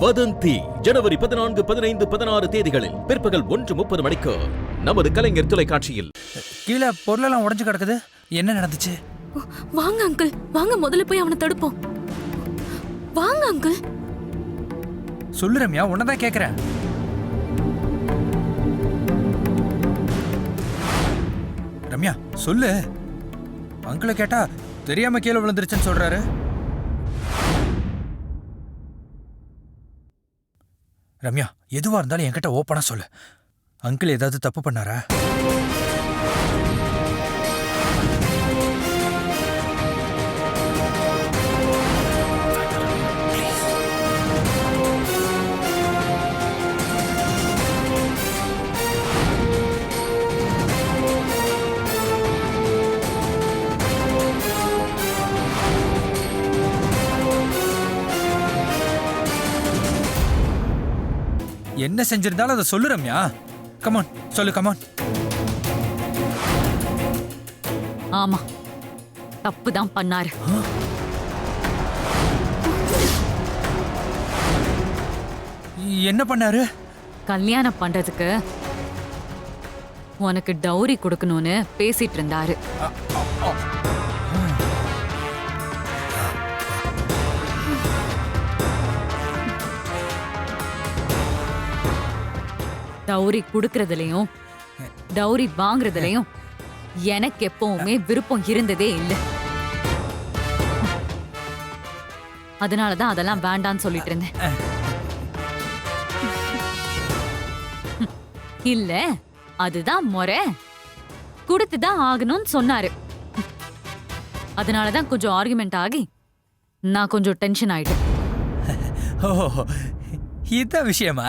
வதந்தி ஜனவரி பதினான்கு பதினைந்து பதினாறு தேதிகளில் பிற்பகல் ஒன்று முப்பது மணிக்கு நமது கலைஞர் தொலைக்காட்சியில். கீழே பொருளெல்லாம் உடைஞ்சு கிடக்குது. என்ன நடந்துச்சு? வாங்க அங்கிள். வாங்க முதல்ல போய் அவனை தடுப்போம். வாங்க அங்கிள். சொல்லு ரம்யா உன்னதான் கேக்குறேன். ரம்யா சொல்லு. அங்கிளை கேட்டா தெரியாம கீழே விழுந்துருச்சுன்னு சொல்றாரு. ரம்யா எதுவாக இருந்தாலும் என்கிட்ட ஓப்பனாக சொல்லு. அங்கிள் ஏதாவது தப்பு பண்ணாரா? என்ன செஞ்சிருந்தாலும் அதை சொல்லு ரம்யா. கமான் சொல்லு கமான் ஆமா. தப்பு தான் பண்ணாரு என்ன பண்ணாரு? கல்யாணம் பண்றதுக்கு உனக்கு டௌரி கொடுக்கணும்னு பேசிட்டு இருந்தாரு. டௌரி கொடுக்கறதுலயும் டௌரி வாங்குறதுலயும் எனக்கு எப்பவுமே விருப்பம் இருந்ததே இல்லை. அதனாலதான் அதெல்லாம் வேண்டான்னு சொல்லிட்டு இருந்தேன். இல்ல அதுதான் முறை. கொடுத்துதான் ஆகணும்னு சொன்னாரு. அதனாலதான் கொஞ்சம் ஆர்குமெண்ட் ஆகி நான் கொஞ்சம் டென்ஷன் ஆயிட்டேன். ஓ இதான் விஷயமா?